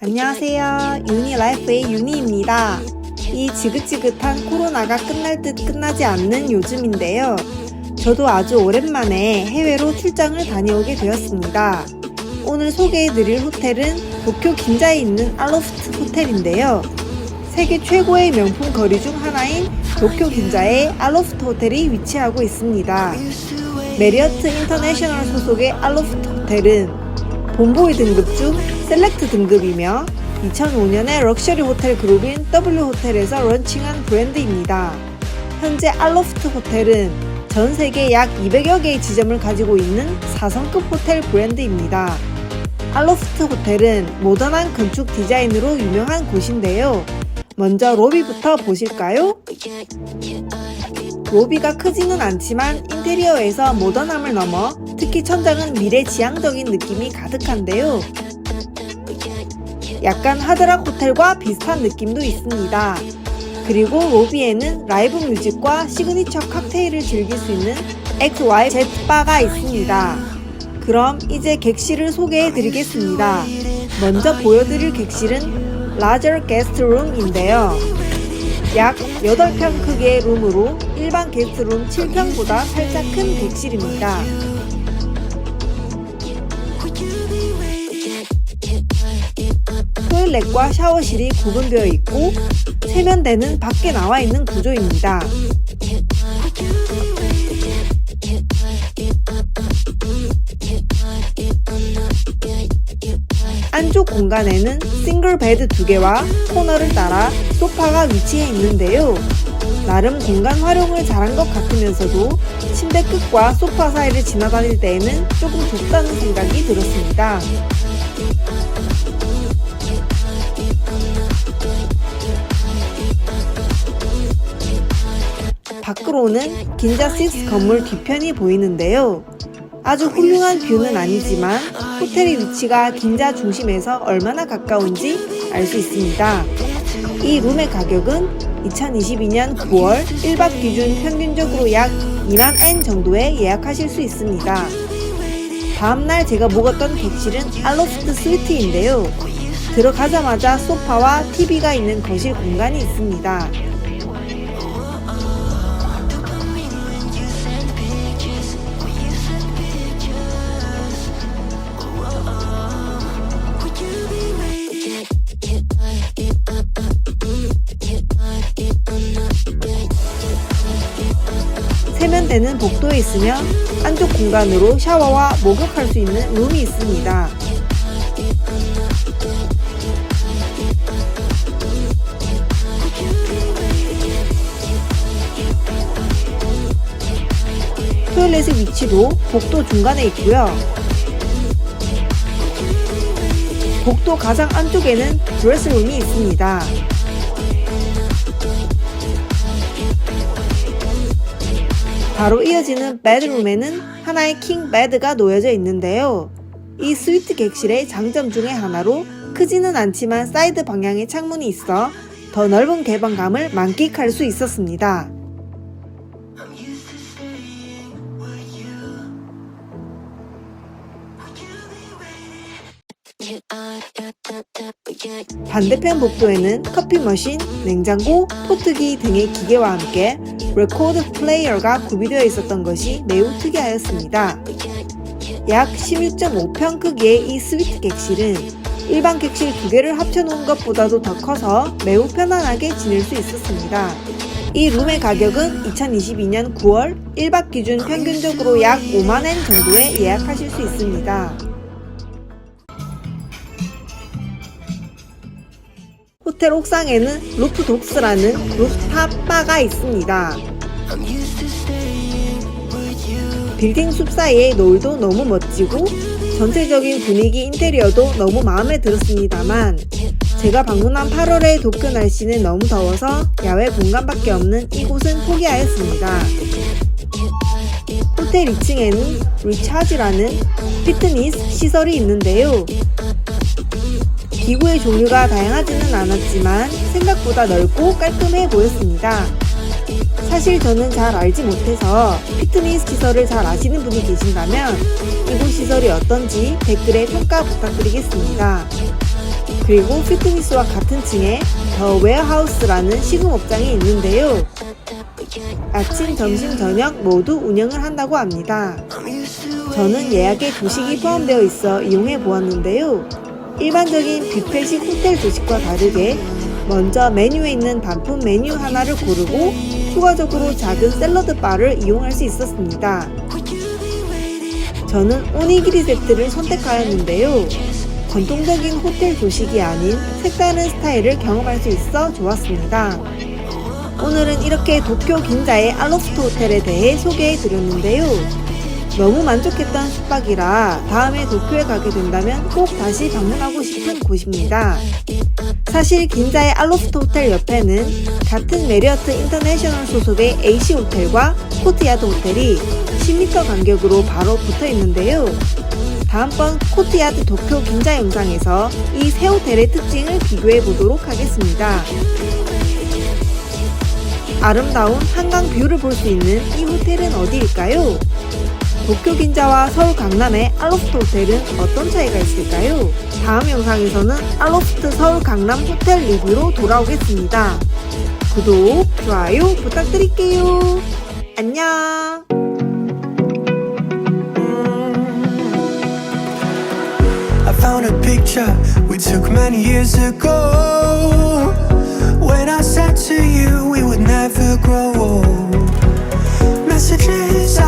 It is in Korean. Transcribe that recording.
안녕하세요. 유니라이프의 유니입니다. 이 지긋지긋한 코로나가 끝날 듯 끝나지 않는 요즘인데요. 저도 아주 오랜만에 해외로 출장을 다녀오게 되었습니다. 오늘 소개해드릴 호텔은 도쿄 긴자에 있는 알로프트 호텔인데요. 세계 최고의 명품 거리 중 하나인 도쿄 긴자에 알로프트 호텔이 위치하고 있습니다. 메리어트 인터내셔널 소속의 알로프트 호텔은 본보이 등급 중 셀렉트 등급이며 2005년에 럭셔리 호텔 그룹인 W 호텔에서 런칭한 브랜드입니다. 현재 알로프트 호텔은 전 세계 약 200여 개의 지점을 가지고 있는 4성급 호텔 브랜드입니다. 알로프트 호텔은 모던한 건축 디자인으로 유명한 곳인데요. 먼저 로비부터 보실까요? 로비가 크지는 않지만 인테리어에서 모던함을 넘어 특히 천장은 미래 지향적인 느낌이 가득한데요. 약간 하드락 호텔과 비슷한 느낌도 있습니다. 그리고 로비에는 라이브 뮤직과 시그니처 칵테일을 즐길 수 있는 XYZ 바가 있습니다. 그럼 이제 객실을 소개해 드리겠습니다. 먼저 보여드릴 객실은 라저 게스트룸인데요. 약 8평 크기의 룸으로 일반 게스트룸 7평보다 살짝 큰 객실입니다. 토일렛과 샤워실이 구분되어 있고 세면대는 밖에 나와 있는 구조입니다. 안쪽 공간에는 싱글 베드 두 개와 코너를 따라 소파가 위치해 있는데요. 나름 공간 활용을 잘한 것 같으면서도 침대 끝과 소파 사이를 지나다닐 때에는 조금 좁다는 생각이 들었습니다. 밖으로는 긴자 시스 건물 뒤편이 보이는데요. 아주 훌륭한 뷰는 아니지만 호텔의 위치가 긴자 중심에서 얼마나 가까운지 알 수 있습니다. 이 룸의 가격은 2022년 9월 1박 기준 평균적으로 약 2만 엔 정도에 예약하실 수 있습니다. 다음날 제가 묵었던 객실은 알로스트 스위트인데요. 들어가자마자 소파와 TV가 있는 거실 공간이 있습니다. 세면대는 복도에 있으며 안쪽 공간으로 샤워와 목욕할 수 있는 룸이 있습니다. 토일렛의 위치도 복도 중간에 있고요. 복도 가장 안쪽에는 드레스룸이 있습니다. 바로 이어지는 베드룸에는 하나의 킹 베드가 놓여져 있는데요. 이 스위트 객실의 장점 중에 하나로 크지는 않지만 사이드 방향에 창문이 있어 더 넓은 개방감을 만끽할 수 있었습니다. 반대편 복도에는 커피 머신, 냉장고, 포트기 등의 기계와 함께 레코드 플레이어가 구비되어 있었던 것이 매우 특이하였습니다. 약 16.5평 크기의 이 스위트 객실은 일반 객실 두 개를 합쳐놓은 것보다도 더 커서 매우 편안하게 지낼 수 있었습니다. 이 룸의 가격은 2022년 9월 1박 기준 평균적으로 약 5만엔 정도에 예약하실 수 있습니다. 호텔 옥상에는 루프 독스라는 루프탑 바가 있습니다. 빌딩 숲 사이의 노을도 너무 멋지고 전체적인 분위기 인테리어도 너무 마음에 들었습니다만 제가 방문한 8월의 도쿄 날씨는 너무 더워서 야외 공간밖에 없는 이곳은 포기하였습니다. 호텔 2층에는 리차지라는 피트니스 시설이 있는데요. 기구의 종류가 다양하지는 않았지만 생각보다 넓고 깔끔해 보였습니다. 사실 저는 잘 알지 못해서 피트니스 시설을 잘 아시는 분이 계신다면 이곳 시설이 어떤지 댓글에 평가 부탁드리겠습니다. 그리고 피트니스와 같은 층에 더 웨어하우스라는 식음업장이 있는데요. 아침, 점심, 저녁 모두 운영을 한다고 합니다. 저는 예약에 조식이 포함되어 있어 이용해 보았는데요. 일반적인 뷔페식 호텔 조식과 다르게 먼저 메뉴에 있는 단품 메뉴 하나를 고르고 추가적으로 작은 샐러드 바를 이용할 수 있었습니다. 저는 오니기리 세트를 선택하였는데요. 전통적인 호텔 조식이 아닌 색다른 스타일을 경험할 수 있어 좋았습니다. 오늘은 이렇게 도쿄 긴자의 알로스트 호텔에 대해 소개해 드렸는데요. 너무 만족했던 숙박이라 다음에 도쿄에 가게 된다면 꼭 다시 방문하고 싶은 곳입니다. 사실 긴자의 알로스트 호텔 옆에는 같은 메리어트 인터내셔널 소속의 AC 호텔과 코트야드 호텔이 10m 간격으로 바로 붙어 있는데요. 다음번 코트야드 도쿄 긴자 영상에서 이 세 호텔의 특징을 비교해 보도록 하겠습니다. 아름다운 한강 뷰를 볼 수 있는 이 호텔은 어디일까요? 도쿄 긴자와 서울 강남의 알로스트 호텔은 어떤 차이가 있을까요? 다음 영상에서는 알로스트 서울 강남 호텔 리뷰로 돌아오겠습니다. 구독, 좋아요 부탁드릴게요. 안녕! Found a picture we took many years ago. When I said to you we would never grow old. Messages